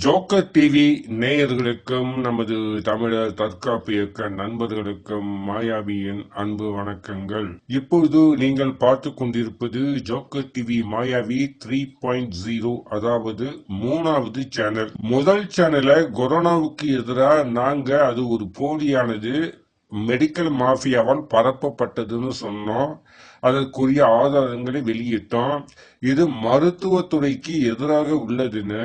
Joker TV நேயர்களுக்கும் நமது தமிழர் தற்காப்பு இயக்க நண்பர்களுக்கும் மாயாவியின் அன்பு வணக்கங்கள். இப்பொழுது நீங்கள் பார்த்து கொண்டிருப்பது ஜோக்கர் டிவி மாயாவி த்ரீ பாயிண்ட் ஜீரோ அதாவது மூணாவது சேனல். முதல் சேனலை கொரோனாவுக்கு எதிராக நாங்க அது ஒரு போலியானது. மெடிக்கல் மாஃபியாவால் பரப்பப்பட்டதுன்னு சொன்னோம். அதற்குரிய ஆதாரங்களை வெளியிட்டோம் இது மருத்துவத்துறைக்கு எதிராக உள்ளதுன்னு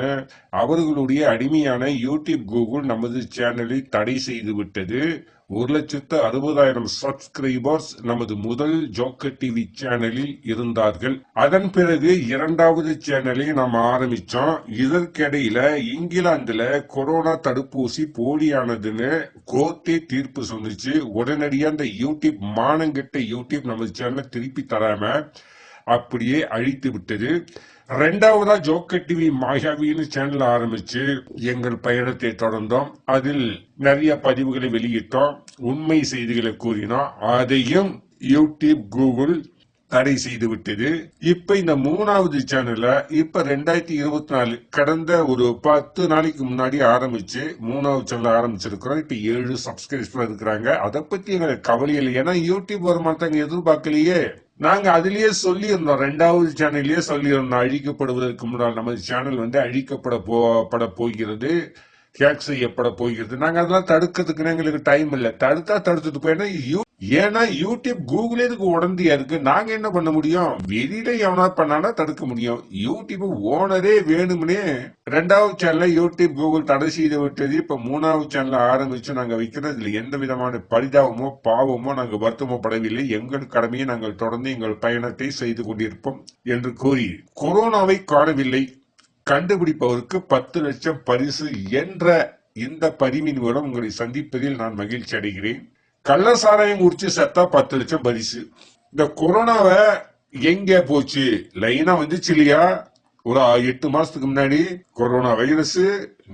அவர்களுடைய அடிமையான யூடியூப் கூகுள் நமது சேனலை தடை செய்து விட்டது. ஒரு லட்சத்து அறுபதாயிரம் சப்ஸ்கிரைபர்ஸ் நமது முதல் ஜோக்கர் டிவி சேனலில் இருந்தார்கள். அதன் பிறகு இரண்டாவது சேனலை நாம் ஆரம்பிச்சோம். இதற்கிடையில இங்கிலாந்துல கொரோனா தடுப்பூசி போலியானதுன்னு கோர்ட்டே தீர்ப்பு சொன்னிச்சு. உடனடியாக அந்த யூடியூப் மானங்கிட்ட யூடியூப் நமது சேனலை திருப்பி தராம அப்படியே அழித்து விட்டது. ரெண்டாவதா ஜோக்கர் டிவி மாயாவின்னு சேனல் ஆரம்பிச்சு எங்கள் பயணத்தை தொடர்ந்தோம். அதில் நிறைய பதிவுகளை வெளியிட்டோம். உண்மை செய்திகளை கூறினோம். அதையும் யூடியூப் கூகுள் தடை செய்து விட்டது. இப்ப இந்த மூணாவது சேனல்ல இப்ப ரெண்டாயிரத்தி இருபத்தி நாலு கடந்த ஒரு பத்து நாளைக்கு முன்னாடி ஆரம்பிச்சு மூணாவது சேனல் ஆரம்பிச்சிருக்கிறோம். இப்ப ஏழு சப்ஸ்கிரைபர் இருக்கிறாங்க. அதை பத்தி எங்களுக்கு கவலை இல்லை. ஏன்னா யூடியூப் வருமானத்தை எதிர்பார்க்கலையே. நாங்க அதுலயே சொல்லியிருந்தோம் ரெண்டாவது சேனல்லயே சொல்லியிருந்தோம் அழிக்கப்படுவதற்கு முன்னால் நமது சேனல் வந்து அழிக்கப்பட போ பட போகிறது ஹேக் செய்யப்பட போகிறது. நாங்க அதெல்லாம் தடுக்கிறதுக்குன்னு எங்களுக்கு டைம் இல்ல. தடுத்தா தடுத்துட்டு போயினா ஏன்னா யூடியூப் கூகுளே இதுக்கு உடந்தியா இருக்கு நாங்க என்ன பண்ண முடியும்? வெளியில எவனா பண்ணானா தடுக்க முடியும். யூடியூப் ஓனரே வேணும்னே. ரெண்டாவது சேனல யூடியூப் கூகுள் தடை செய்து விட்டது. இப்ப மூணாவது சேனல ஆரம்பிச்சு நாங்க வைக்கிறது இதுல எந்த விதமான பரிதாபமோ பாவமோ நாங்க வருத்தமோ படவில்லை. எங்கள் கடமையை நாங்கள் தொடர்ந்து எங்கள் பயணத்தை செய்து கொண்டிருப்போம் என்று கூறி கொரோனாவை காணவில்லை. கண்டுபிடிப்பவருக்கு பத்து லட்சம் பரிசு என்ற இந்த பதிவின் மூலம் உங்களை சந்திப்பதில் நான் மகிழ்ச்சி அடைகிறேன். கள்ள சாராயம் குடிச்சு செத்தா பத்து லட்சம் பரிசு. இந்த கொரோனாவை எங்க போச்சு? லைனா வந்துச்சு இல்லையா ஒரு எட்டு மாசத்துக்கு முன்னாடி கொரோனா வைரஸ்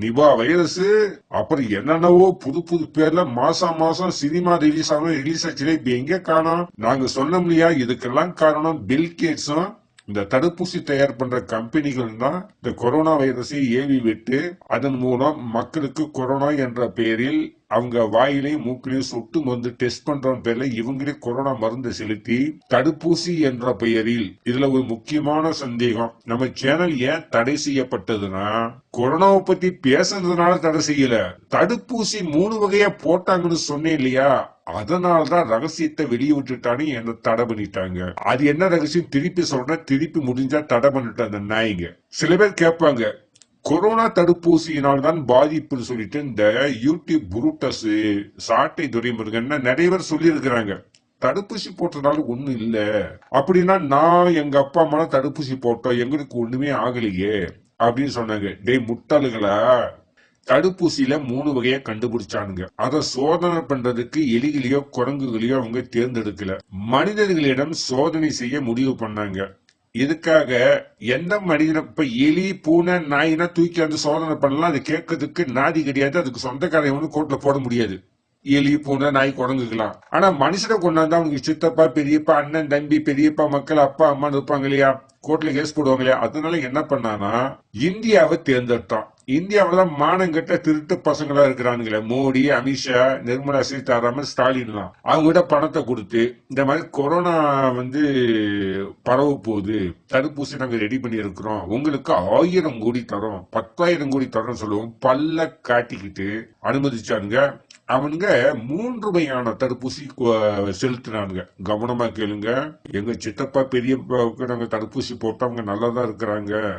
நிபா வைரஸ் அப்புறம் என்னென்னவோ புது புது பேர்ல மாசம் மாசம் சினிமா ரிலீஸ் ஆகும் ரிலீஸ் ஆச்சுன்னா இப்ப எங்க காணோம்? நாங்க சொன்னோம் இல்லையா? இதுக்கெல்லாம் காரணம் பில் கேட்ஸும். இந்த தடுப்பூசி தயார் பண்ற கம்பெனிகள் தான் இந்த கொரோனா வைரஸை ஏவி விட்டு அதன் மூலம் மக்களுக்கு கொரோனா என்ற பெயரில் அவங்க வாயிலையும் மூக்கிலையும் சொட்டு மருந்து டெஸ்ட் பண்ற பேர்ல இவங்களே கொரோனா மருந்து செலுத்தி தடுப்பூசி என்ற பெயரில் இதுல ஒரு முக்கியமான சந்தேகம். நம்ம சேனல் ஏன் தடை செய்யப்பட்டதுன்னா கொரோனாவை பத்தி பேசுறதுனால தடை செய்யல. தடுப்பூசி மூணு வகையா போட்டாங்கன்னு சொன்னேன் இல்லையா? அதனால்தான் ரகசியத்தை வெளியே விட்டுட்டானு என்ன தடை பண்ணிட்டாங்க. அது என்ன ரகசியம்? திருப்பி சொல்றேன். திருப்பி முடிஞ்சா தடை பண்ணிட்டு அந்த நாய்ங்க. சில பேர் கேட்பாங்க கொரோனா தடுப்பூசியினால் தான் பாதிப்புன்னு சொல்லிட்டு இந்த யூடியூப் புரூட்டஸ் சாட்டை துரைமுருகன் நிறைய பேர் சொல்லியிருக்கிறாங்க. தடுப்பூசி போட்டதால ஒண்ணும் இல்ல. அப்படின்னா நான் எங்க அப்பா அம்மா தடுப்பூசி போட்டோம் எங்களுக்கு ஒண்ணுமே ஆகலையே அப்படின்னு சொன்னாங்க. டேய் முட்டாளுகளா? தடுப்பூசியில மூணு வகையா கண்டுபிடிச்சானுங்க. அத சோதனை பண்றதுக்கு எலிகளையோ குரங்குகளையோ அவங்க தேர்ந்தெடுக்கல. மனிதர்களிடம் சோதனை செய்ய முடிவு பண்ணாங்க. இதுக்காக எந்த மனிதனை இப்ப எலி பூனை நாயினா தூக்கி வந்து சோதனை பண்ணலாம் அது கேட்கறதுக்கு நாதி கிடையாது அதுக்கு சொந்தக்காரன் ஒண்ணு கோர்ட்ல போட முடியாது. எலி பூனை நாய் குரங்குக்கலாம் ஆனா மனுஷனை கொண்டாந்து அவங்க சித்தப்பா பெரியப்பா அண்ணன் தம்பி பெரியப்பா மக்கள் அப்பா அம்மா இருப்பாங்க இல்லையா? கோர்ட்ல கேஸ் போடுவாங்க இல்லையா? அதனால என்ன பண்ணானா இந்தியாவை தேர்ந்தெடுத்தான். இந்தியாவில் மானங்கிட்ட திருட்டு பசங்களா இருக்கிறானுங்களே. மோடி அமித்ஷா நிர்மலா சீதாராமன் ஸ்டாலின்லாம் அவங்க கிட்ட பணத்தை கொடுத்து இந்த மாதிரி கொரோனா வந்து பரவ போகுது தடுப்பூசி நாங்க ரெடி பண்ணி இருக்கிறோம் உங்களுக்கு ஆயிரம் கோடி தரோம் பத்தாயிரம் கோடி தரோம் சொல்லுவோம். பல்ல காட்டிக்கிட்டு அனுமதிச்சானுங்க. அவனுங்க மூன்று வகையான தடுப்பூசி செலுத்தினானுங்க. கவனமா கேளுங்க. எங்க சித்தப்பா பெரியப்பாவுக்கு நாங்க தடுப்பூசி போட்டவங்க நல்லாதான் இருக்கிறாங்க.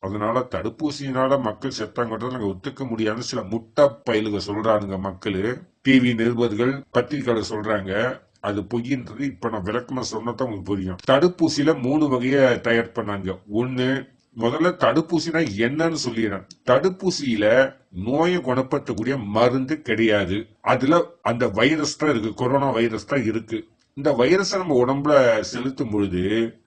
அதனால தடுப்பூசியினால மக்கள் செத்தாங்கிறத நாங்க ஒத்துக்க முடியாத சில முட்டா பயலுக சொல்றானுங்க மக்கள். டிவி நிருபர்கள் பத்திரிகையாளர் சொல்றாங்க. அது பொய்ன்றது இப்ப நான் விளக்கமா சொன்னதான் உங்களுக்கு புரியும். தடுப்பூசியில மூணு வகைய தயார் பண்ணாங்க. ஒண்ணு முதல்ல தடுப்பூசினா என்னன்னு சொல்லிடுறேன். தடுப்பூசியில நோயை குணப்படுத்தக்கூடிய மருந்து கிடையாது. அதுல அந்த வைரஸ் தான் இருக்கு. கொரோனா வைரஸ் தான் இருக்கு. இந்த வைரஸை நம்ம உடம்புல செலுத்தும் பொழுது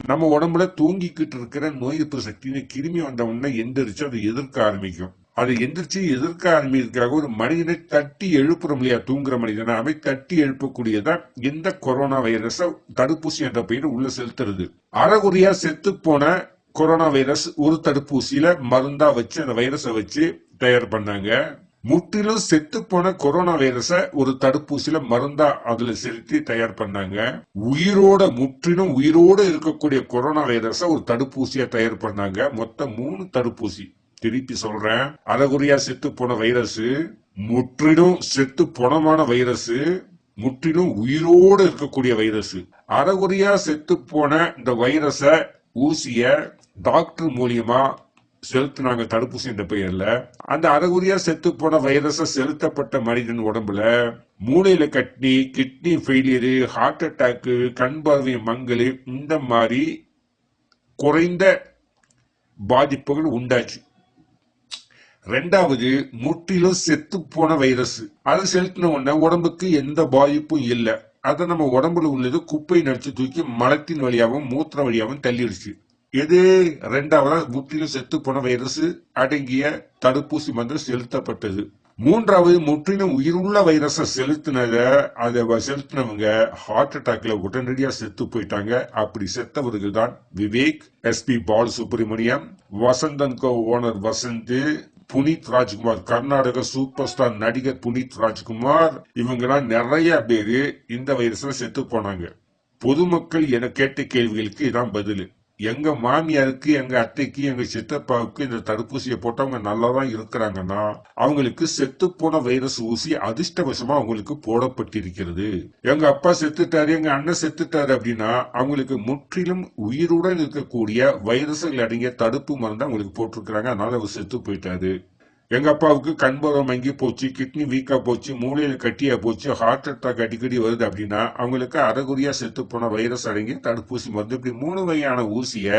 நம்ம உடம்புல தூங்கிக்கிட்டு இருக்கிற நோய் எதிர்ப்பு சக்தின்னு கிருமி வந்த உடனே எந்திரிச்சு அதை எதிர்க்க ஆரம்பிக்கும். அதை எந்திரிச்சு எதிர்க்க ஆரம்பிக்கிறதுக்காக ஒரு மனிதனை தட்டி எழுப்புறோம் இல்லையா? தூங்குற மனிதனை. அவை தட்டி எழுப்பக்கூடியதா இந்த கொரோனா வைரஸ தடுப்பூசி என்ற பெயர் உள்ள செலுத்துறது. அறகுறியா செத்து போன கொரோனா வைரஸ் ஒரு தடுப்பூசியில மருந்தா வச்சு அந்த வைரஸை வச்சு தயார் பண்ணாங்க. முற்றிலும் செத்து போன கொரோனா வைரஸ ஒரு தடுப்பூசியில மருந்தா அதுல செலுத்தி தயார் பண்ணாங்க. உயிரோட முற்றிலும் உயிரோட இருக்கக்கூடிய கொரோனா வைரஸ ஒரு தடுப்பூசியா தயார் பண்ணாங்க. மொத்தம் மூணு தடுப்பூசி. திருப்பி சொல்றேன். அறகுறையா செத்து போன வைரஸ் முற்றிலும் செத்து போனமான வைரஸ் முற்றிலும் உயிரோடு இருக்கக்கூடிய வைரஸ். அறகுறையா செத்து போன இந்த வைரஸ ஊசிய டாக்டர் மூலியமா செலுத்தினாங்க தடுப்பூசி என்ற பெயர்ல. அந்த அறகுறியா செத்து போன வைரஸ செலுத்தப்பட்ட மனிதன் உடம்புல மூளையில கட்டி கிட்னி ஃபெயிலியரு ஹார்ட் அட்டாக்கு கண் பார்வை மங்கல் இந்த மாதிரி குறைந்த பாதிப்புகள் உண்டாச்சு. ரெண்டாவது முற்றிலும் செத்து போன வைரஸ் அது செலுத்தின உடனே உடம்புக்கு எந்த பாதிப்பும் இல்லை. அதை நம்ம உடம்புல உள்ளது குப்பை நடிச்சு தூக்கி மலத்தின் வழியாகவும் மூத்திர வழியாகவும் தள்ளிடுச்சு. எது ரெண்டாவதா முற்றிலும் செத்து போன வைரஸ் அடங்கிய தடுப்பூசி மருந்து செலுத்தப்பட்டது. மூன்றாவது முற்றிலும் உயிருள்ள வைரஸை செலுத்தினத அதை வ- செலுத்தினவங்க ஹார்ட் அட்டாக்ல உடனடியா செத்து போயிட்டாங்க. அப்படி செத்தவர்கள் தான் Vivek SP Bal Subramaniam Vasanthan Co owner Vasanth Puneeth Rajkumar Karnataka superstar நடிகர் புனித் ராஜ்குமார் இவங்கெல்லாம் நிறைய பேரு இந்த வைரஸ்ல செத்து போனாங்க. பொதுமக்கள் என கேட்ட கேள்விகளுக்கு இதான் பதில். எங்க மாமியாருக்கு எங்க அத்தைக்கு எங்க சித்தப்பாவுக்கு இந்த தடுப்பூசியை போட்டவங்க நல்லா தான் இருக்கிறாங்கன்னா அவங்களுக்கு செத்து போன வைரஸ் ஊசி அதிர்ஷ்டவசமா அவங்களுக்கு போடப்பட்டிருக்கிறது. எங்க அப்பா செத்துட்டாரு எங்க அண்ணன் செத்துட்டாரு அப்படின்னா அவங்களுக்கு முற்றிலும் உயிருடன் இருக்கக்கூடிய வைரஸ்கள் அடங்கிய தடுப்பு மருந்து அவங்களுக்கு போட்டிருக்கிறாங்க. அதனால அவர் செத்து போயிட்டாரு. எங்க அப்பாவுக்கு கண்புறம் மங்கி போச்சு கிட்னி வீக்கா போச்சு மூளையில கட்டியா போச்சு ஹார்ட் அட்டாக் அடிக்கடி வருது அப்படின்னா அவங்களுக்கு அறகுறியா செத்து போன வைரஸ் அடங்கி தடுப்பூசி மருந்து. இப்படி மூணு வகையான ஊசிய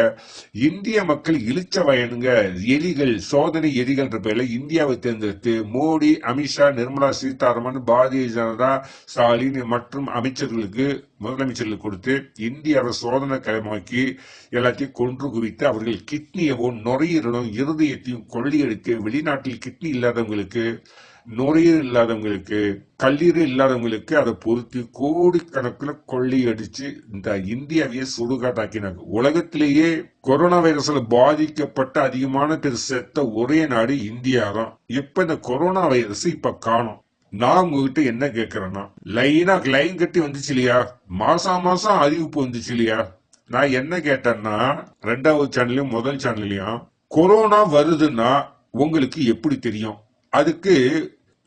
இந்திய மக்கள் இழிச்ச வயனுங்க எலிகள் சோதனை எலிகள்ன்ற பேர்ல இந்தியாவை தேர்ந்தெடுத்து மோடி அமித்ஷா நிர்மலா சீதாராமன் பாரதிய ஜனதா ஸ்டாலின் மற்றும் அமைச்சர்களுக்கு முதலமைச்சர்களுக்கு கொடுத்து இந்தியாவை சோதனை களமாக்கி எல்லாத்தையும் கொன்று குவித்து அவர்கள் கிட்னியவும் நுரையீரலும் இருதயத்தையும் கொள்ளையடித்து வெளிநாட்டில் கிட்னி இல்லாதவங்களுக்கு நுரையீரல் இல்லாதவங்களுக்கு கல்லீரல் இல்லாதவங்களுக்கு அதை பொருத்தி கோடிக்கணக்கில் கொள்ளையடிச்சு இந்த இந்தியாவையே சுடுகாட்டாக்கினாங்க. உலகத்திலேயே கொரோனா வைரஸ்ல பாதிக்கப்பட்ட அதிகமான பேர் செத்த ஒரே நாடு இந்தியா தான். இப்ப இந்த கொரோனா வைரஸ் இப்ப காணும். நான் உங்ககிட்ட என்ன கேட்கறேன்னா லைனா லைன் கட்டி வந்துச்சு இல்லையா மாசம் மாசம் அறிவிப்பு வந்துச்சு இல்லையா நான் என்ன கேட்டேன்னா ரெண்டாவது சேனல்லையும் முதல் சேனல்லையும் கொரோனா வருதுன்னா உங்களுக்கு எப்படி தெரியும்? அதுக்கு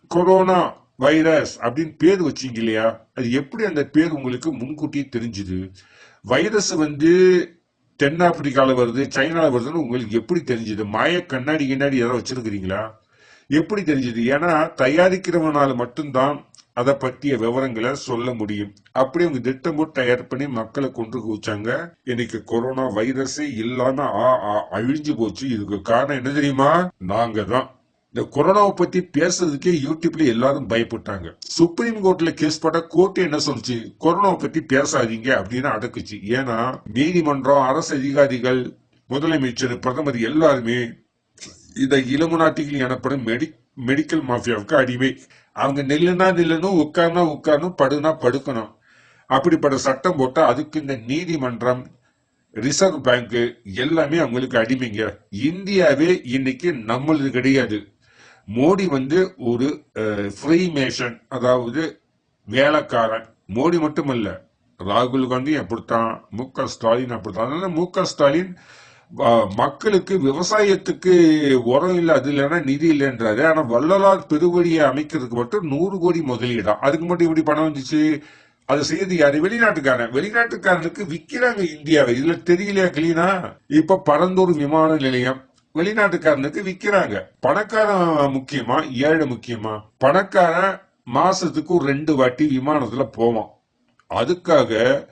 கொரோனா வைரஸ் அப்படின்னு பேர் வச்சீங்க இல்லையா? அது எப்படி அந்த பேர் உங்களுக்கு முன்கூட்டியே தெரிஞ்சுது? வைரஸ் வந்து தென்னாப்பிரிக்கால வருது சைனால வருதுன்னு உங்களுக்கு எப்படி தெரிஞ்சுது? மாய கண்ணாடி கண்ணாடி ஏதாவது வச்சிருக்கிறீங்களா? எப்படி தெரிஞ்சது? ஏன்னா தயாரிக்கிறவனால மட்டும்தான் அதை பற்றிய விவரங்களை சொல்ல முடியும். அப்படி அவங்க திட்டம் போட்டு தயார் பண்ணி மக்களை கொண்டு குவிச்சாங்க. இன்னைக்கு கொரோனா வைரஸே இல்லாம ஆ- ஆ- அழிஞ்சு போச்சு. இதுக்கு காரணம் என்ன தெரியுமா? நாங்க தான். இந்த கொரோனாவை பத்தி பேசுறதுக்கே யூடியூப்ல எல்லாரும் பயப்பட்டாங்க. சுப்ரீம் கோர்ட்ல கேஸ் போட்ட கோர்ட் என்ன சொல்லுச்சு? கொரோனாவை பத்தி பேசாதீங்க அப்படின்னு அடக்குச்சு. ஏன்னா நீதிமன்றம் அரசு அதிகாரிகள் முதலமைச்சர் பிரதமர் எல்லாருமே இந்த இளமுநாட்டிகள் எனப்படும் மெடி மெடிக்கல் மாஃபியாவுக்கு அடிமை. அவங்க நில்லுனா நில்லணும் உட்கார்னா உட்காரணும் படுனா படுக்கணும். அப்படிப்பட்ட சட்டம் போட்டா அதுக்கு இந்த நீதிமன்றம் ரிசர்வ் பேங்க் எல்லாமே அவங்களுக்கு அடிமைங்க. இந்தியாவே இன்னைக்கு நம்மளது கிடையாது. மோடி வந்து ஒரு ஃப்ரீமேஷன் அதாவது வேலைக்காரன். மோடி மட்டுமல்ல. ராகுல் காந்தி அப்படித்தான் மு க ஸ்டாலின் அப்படித்தான். மு க ஸ்டாலின் மக்களுக்கு விவசாயத்துக்கு உரம் இல்லை அது இல்லைன்னா நிதி இல்லைன்றாரு. ஆனா வள்ளலார் பெருவழியை அமைக்கிறதுக்கு மட்டும் நூறு கோடி முதலீடாம் அதுக்கு மட்டும் இப்படி பணம் வந்துச்சு? அது செய்யறது யாரு? வெளிநாட்டுக்காரன். வெளிநாட்டுக்காரனுக்கு விக்கிறாங்க இந்தியாவை. இதுல தெரியலையா கிளீனா? இப்ப பரந்தூர் விமான நிலையம். வெளிநாட்டுக்காரனுக்கு விக்கிறாங்க. பணக்காரன் முக்கியமா? ஏழை முக்கியமா? பணக்காரன் மாசத்துக்கு ஒரு ரெண்டு வாட்டி விமானத்துல போவான். அதுக்காக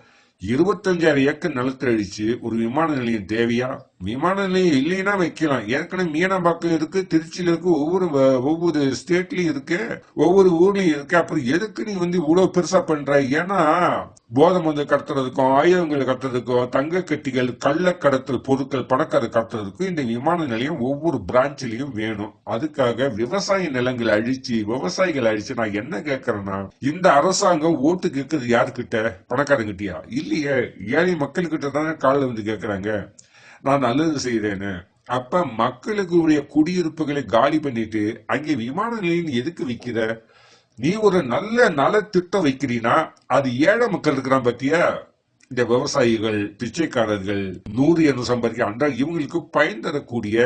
இருபத்தஞ்சாயிரம் ஏக்கர் நிலத்தழிச்சு ஒரு விமான நிலையம் தேவையா? விமான நிலையம் இல்லைன்னா வைக்கலாம். ஏற்கனவே மீனம்பாக்கம் இருக்கு திருச்சியில இருக்கு ஒவ்வொரு வ- ஒவ்வொரு ஸ்டேட்லயும் இருக்கு ஒவ்வொரு ஊர்லயும் இருக்கு. அப்புறம் எதுக்கு நீ வந்து இவ்வளவு பெருசா பண்ற? ஏன்னா போதை மருந்து கடத்துறதுக்கும் ஆயுதங்களை கடத்துறதுக்கும் தங்க கட்டிகள் கள்ள கடத்தல் பொருட்கள் பணக்கார கடத்துறதுக்கும் இந்த விமான நிலையம் ஒவ்வொரு பிரான்ச்சிலையும் வேணும். அதுக்காக விவசாய நிலங்களை அழிச்சு விவசாயிகள் அழிச்சு நான் என்ன கேட்கறேன்னா இந்த அரசாங்கம் ஓட்டு கேட்கறது யாருக்கிட்ட பணக்காரங்கிட்டயா? இல்லையே. ஏழை மக்கள்கிட்ட தானே காலில் வந்து கேட்கறாங்க நான் நல்லது செய்தேன்னு. அப்ப மக்களுக்கு குடியிருப்புகளை காலி பண்ணிட்டு அங்கே விமான நிலையம் எதுக்கு விக்கிற? நீ ஒரு நல்ல நலத்திட்டம் வைக்கிறீனா அது ஏழை மக்கள் இருக்கிறான் பத்தியா? இந்த விவசாயிகள் பிச்சைக்காரர்கள் நூறு என்று சம்பாதிக்க அன்றா இவங்களுக்கு பயன் தரக்கூடிய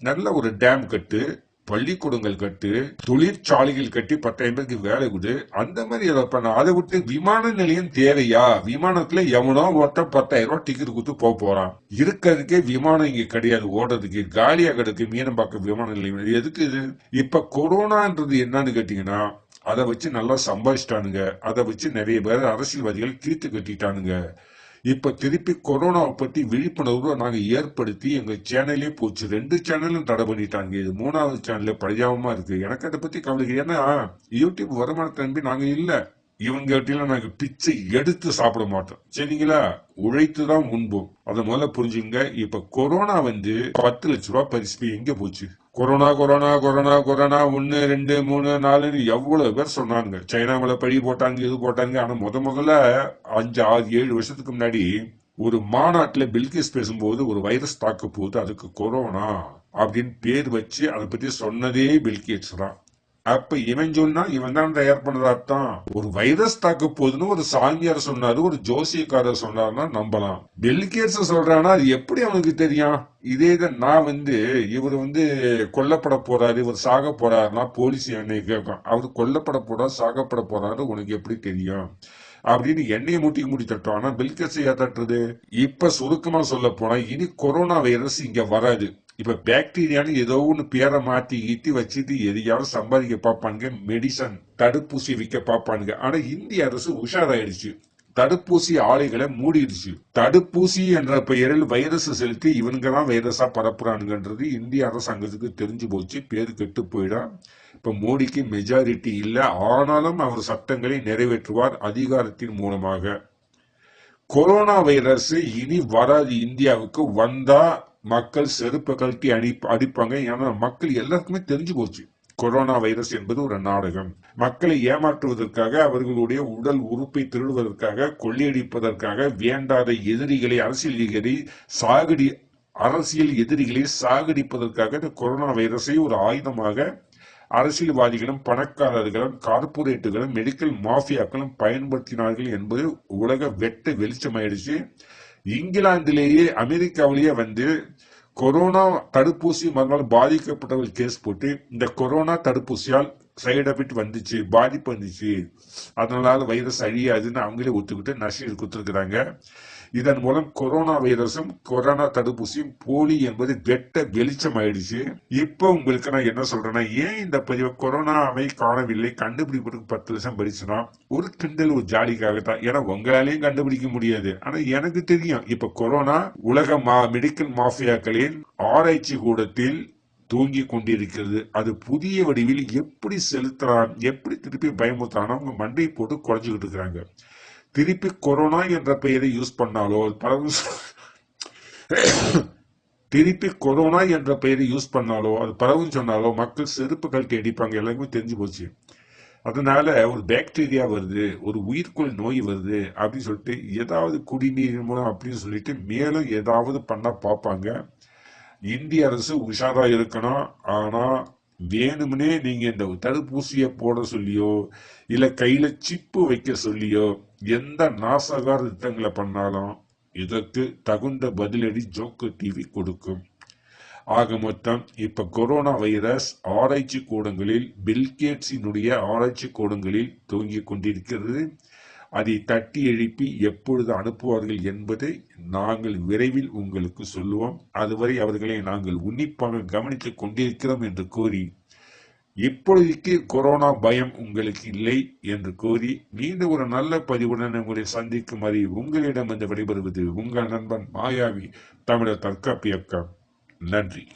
நல்ல ஒரு டேம் கட்டு பள்ளிக்கூடங்கள் கட்டு தொழிற்சாலைகள் கட்டி பத்தாயிரம் பேருக்கு வேலை கொடு. அந்த மாதிரி ஏதாவது பண்ண அதை விட்டு விமான நிலையம் தேவையா? விமானத்துல எவனோ ஒருத்தன் பத்தாயிரம் ரூபாய் டிக்கெட் கொடுத்து போக போறான். இருக்கிறதுக்கே விமானம் இங்க கிடையாது ஓடுறதுக்கு. காலியா கிடக்கு மீனம்பாக்கம் விமான நிலையம். எதுக்கு இது? இப்ப கொரோனான்றது என்னன்னு கேட்டீங்கன்னா அதை வச்சு நல்லா சம்பாதிச்சிட்டானுங்க. அதை வச்சு நிறைய பேர் அரசியல்வாதிகள் தீர்த்து கட்டிட்டானுங்க. இப்ப திருப்பி கொரோனாவை பத்தி விழிப்புணர்வு நாங்க ஏற்படுத்தி எங்க சேனலே போச்சு. ரெண்டு சேனலும் தடை பண்ணிட்டாங்க. இது மூணாவது சேனல்ல பரிதாபமா இருக்கு. எனக்கு அதை பத்தி கவலை ஏன்னா யூடியூப் வருமானத்தை நம்பி நாங்க இல்ல. இவங்க நாங்க பிச்சை எடுத்து சாப்பிட மாட்டோம். சரிங்களா? உழைத்து தான் உண்போம். அதை முதல்ல புரிஞ்சுங்க. இப்ப கொரோனா வந்து பத்து லட்ச ரூபாய் பரிசு எங்க போச்சு? கொரோனா கொரோனா கொரோனா கொரோனா ஒன்னு ரெண்டு மூணு நாலுன்னு எவ்வளவு பேர் சொன்னாங்க சைனாவில பழி போட்டாங்க இது போட்டாங்க ஆனா முத முதல்ல அஞ்சு ஆறு ஏழு வருஷத்துக்கு முன்னாடி ஒரு மாநாட்டுல பில்கேஸ் பேசும்போது ஒரு வைரஸ் தாக்க போகுது அதுக்கு கொரோனா அப்படின்னு பேர் வச்சு அதை பத்தி சொன்னதே பில்கேட்ஸ் தான். அப்ப இவன் சொன்னா இவன் தான் தயார் பண்ணதா அர்த்தம். ஒரு வைரஸ் தாக்க போகுதுன்னு ஒரு சாமியார் சொன்னாரு ஒரு ஜோசியக்காரர் சொன்னார்னா நம்பலாம். பில்கேட்ஸ் சொல்றானா அது எப்படி அவனுக்கு தெரியும்? இதே தான் நான் வந்து இவர் வந்து கொல்லப்பட போறாரு இவர் சாக போறாருன்னா போலீஸ் என்னை கேட்கும். அவர் கொல்லப்பட போறாரு சாகப்பட போறாரு உனக்கு எப்படி தெரியும்? அப்படின்னு எண்ணெயை மூட்டி மூடி தட்டும் ஆனா பில்கேட்ஸ் ஏன் தட்டுறது? இப்ப சுருக்கமா சொல்ல போனா இனி கொரோனா வைரஸ் இங்க வராது. இப்ப பாக்டீரியான்னு ஏதோ ஒன்று பேரை மாத்தி ஈட்டி வச்சுட்டு எதையாவது சம்பாதிக்க பார்ப்பானுங்க. மெடிசன் தடுப்பூசி விற்க பார்ப்பானுங்க. ஆனா இந்திய அரசு உஷாராயிடுச்சு. தடுப்பூசி ஆலைகளை மூடிடுச்சு. தடுப்பூசி என்ற பெயரில் வைரஸ் செலுத்தி இவனுங்க தான் வைரஸா பரப்புறானுங்கன்றது இந்திய அரசாங்கத்துக்கு தெரிஞ்சு போச்சு. பேரு கெட்டு போயிடும். இப்ப மோடிக்கு மெஜாரிட்டி இல்லை. ஆனாலும் அவர் சட்டங்களை நிறைவேற்றுவார் அதிகாரத்தின் மூலமாக. கொரோனா வைரஸ் இனி வராது இந்தியாவுக்கு. வந்தா மக்கள் செருப்பை கழட்டி அடி அடிப்பாங்க. ஏன்னா மக்கள் எல்லாருக்குமே தெரிஞ்சு போச்சு. கொரோனா வைரஸ் என்பது ஒரு நாடகம். மக்களை ஏமாற்றுவதற்காக அவர்களுடைய உடல் உறுப்பை திருடுவதற்காக கொள்ளையடிப்பதற்காக வேண்டாத எதிரிகளை அரசியல் எதிரி சாகடி அரசியல் எதிரிகளை சாகடிப்பதற்காக இந்த கொரோனா வைரஸை ஒரு ஆயுதமாக அரசியல்வாதிகளும் பணக்காரர்களும் கார்பரேட்டுகளும் மெடிக்கல் மாஃபியாக்களும் பயன்படுத்தினார்கள் என்பது உலக வெட்ட வெளிச்சமாயிடுச்சு. இங்கிலாந்திலேயே அமெரிக்காவிலேயே வந்து கொரோனா தடுப்பூசி மறுநாள் பாதிக்கப்பட்டவர்கள் கேஸ் போட்டு இந்த கொரோனா தடுப்பூசியால் சைடு எஃபெக்ட் வந்துச்சு பாதிப்பு வந்துச்சு. அதனால வைரஸ் அழியாதுன்னு அவங்களே ஒத்துக்கிட்டு நஷ்டம் கொடுத்துருக்குறாங்க. இதன் மூலம் கொரோனா வைரஸும் கொரோனா தடுப்பூசியும் போலி என்பது வெட்ட வெளிச்சம் ஆயிடுச்சு. இப்போ உங்களுக்கு நான் என்ன சொல்றேன்னா ஏன் இந்த பதிவு கொரோனாவை காணவில்லை? கண்டுபிடிப்பதற்கு பத்து வருஷம் படிச்சுன்னா ஒரு கிண்டல் ஒரு ஜாலிக்காக தான் ஏன்னா உங்களாலையும் கண்டுபிடிக்க முடியாது. ஆனா எனக்கு தெரியும் இப்ப கொரோனா உலக மா மெடிக்கல் மாஃபியாக்களின் ஆராய்ச்சி கூடத்தில் தூங்கி கொண்டிருக்கிறது. அது புதிய வடிவில் எப்படி செலுத்துறான் எப்படி திருப்பி பயமுறுத்தலாம் அவங்க மண்டையை போட்டு குறைஞ்சுக்கிட்டு இருக்கிறாங்க. திருப்பி கொரோனா என்ற பெயரை யூஸ் பண்ணாலோ பரவும் திருப்பி கொரோனா என்ற பெயரை யூஸ் பண்ணாலோ அது பரவும் சொன்னாலோ மக்கள் செருப்பு கழட்டி அடிப்பாங்க எல்லாருமே தெரிஞ்சு போச்சு. அதனால ஒரு பாக்டீரியா வருது ஒரு உயிர்கொள் நோய் வருது அப்படின்னு சொல்லிட்டு ஏதாவது குடிநீர் மூலம் அப்படின்னு சொல்லிட்டு மேலும் ஏதாவது பண்ண பார்ப்பாங்க. இந்திய அரசு உஷாரா இருக்கணும். ஆனா வேணும்னே நீங்க இந்த தடுப்பூசியை போட சொல்லியோ இல்ல கையில சிப்பு வைக்க சொல்லியோ எந்த நாசகார திட்டங்களை பண்ணாலும் இதற்கு தகுந்த பதிலடி ஜோக்கு டிவி கொடுக்கும். ஆக மொத்தம் இப்ப கொரோனா வைரஸ் ஆராய்ச்சி கூடங்களில் பில்கேட்ஸினுடைய ஆராய்ச்சி கூடங்களில் தூங்கிக் கொண்டிருக்கிறது. அதை தட்டி எழுப்பி எப்பொழுது அனுப்புவார்கள் என்பதை நாங்கள் விரைவில் உங்களுக்கு சொல்லுவோம். அதுவரை அவர்களை நாங்கள் உன்னிப்பாக கவனித்துக் கொண்டிருக்கிறோம் என்று கூறி இப்பொழுதைக்கு கொரோனா பயம் உங்களுக்கு இல்லை என்று கூறி மீண்டும் ஒரு நல்ல பதிவுடன் உங்களை சந்திக்கும் வரை உங்களிடம் வந்து விடைபெறுவது உங்கள் நண்பன் மாயாவி தமிழர் தற்காப்பு இயக்கம். நன்றி.